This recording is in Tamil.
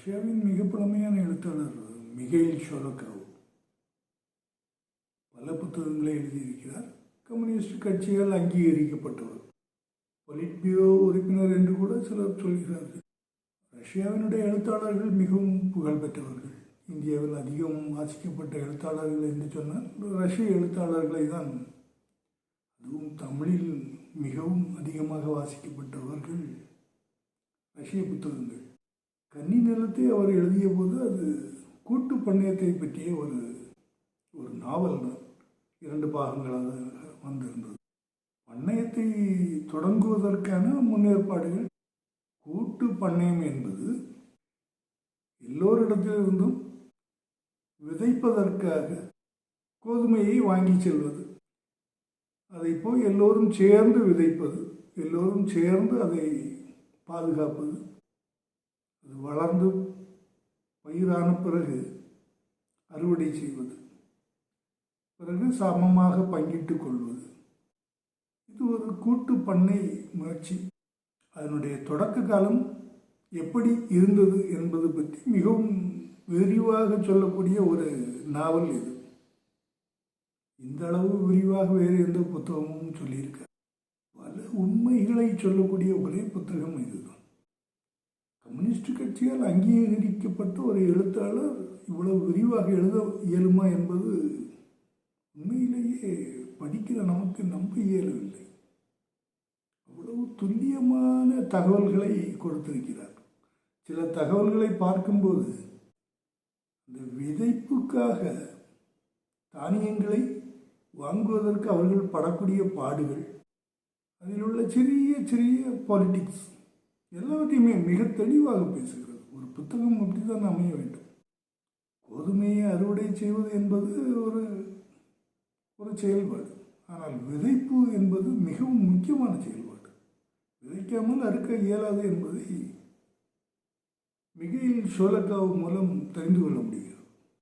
ரஷ்யாவின் மிக பழமையான எழுத்தாளர் மிகைல் ஷோலோகாவ். பல புத்தகங்களை எழுதியிருக்கிறார். கம்யூனிஸ்ட் கட்சியால் அங்கீகரிக்கப்பட்டவர் பொலிட்பியோ உறுப்பினர் என்று கூட சிலர் சொல்கிறார்கள். ரஷ்யாவினுடைய எழுத்தாளர்கள் மிகவும் புகழ்பெற்றவர்கள் இந்தியாவில் அதிகம் வாசிக்கப்பட்ட எழுத்தாளர்கள் என்று சொன்னால் ரஷ்ய எழுத்தாளர்களை தான். அதுவும் தமிழில் மிகவும் அதிகமாக வாசிக்கப்பட்டவர்கள் ரஷ்ய புத்தகங்கள். கன்னி நிலத்தை அவர் எழுதிய போது அது கூட்டு பண்ணையத்தை பற்றிய ஒரு ஒரு நாவல் தான். இரண்டு பாகங்களாக வந்திருந்தது. பண்ணையத்தை தொடங்குவதற்கான முன்னேற்பாடுகள் கூட்டு பண்ணையம் என்பது எல்லோரிடத்திலிருந்தும் விதைப்பதற்காக கோதுமையை வாங்கி செல்வது அதை போய் எல்லோரும் சேர்ந்து விதைப்பது எல்லோரும் சேர்ந்து அதை பாதுகாப்பது அது வளர்ந்து பயிரான பிறகு அறுவடை செய்வது. பிறகு சமமாக பங்கிட்டு கொள்வது. இது ஒரு கூட்டு பண்ணை முயற்சி. அதனுடைய தொடக்க காலம் எப்படி இருந்தது என்பது பற்றி மிகவும் விரிவாக சொல்லக்கூடிய ஒரு நாவல் இது. இந்த அளவு விரிவாக வேறு எந்த புத்தகமும் சொல்லியிருக்க பல உண்மைகளை சொல்லக்கூடிய ஒரே புத்தகம் இதுதான். கம்யூனிஸ்ட் கட்சியால் அங்கீகரிக்கப்பட்ட ஒரு எழுத்தாளர் இவ்வளவு விரிவாக எழுத இயலுமா என்பது உண்மையிலேயே படிக்கிற நமக்கு நம்ப இயலவில்லை. அவ்வளவு துல்லியமான தகவல்களை கொடுத்திருக்கிறார். சில தகவல்களை பார்க்கும்போது இந்த விதைப்புக்காக தானியங்களை வாங்குவதற்கு அவர்கள் படக்கூடிய பாடுகள் அதில் உள்ள சிறிய சிறிய பாலிட்டிக்ஸ் எல்லாவற்றையுமே மிக தெளிவாக பேசுகிறது. ஒரு புத்தகம் அப்படி தான் அமைய வேண்டும். கோதுமையை அறுவடை செய்வது என்பது ஒரு ஒரு செயல்பாடு. ஆனால் விதைப்பு என்பது மிகவும் முக்கியமான செயல்பாடு. விதைக்காமல் அறுக்க இயலாது என்பதை மிகையில் சோலக்காவு மூலம் தெரிந்து கொள்ள முடிகிறது.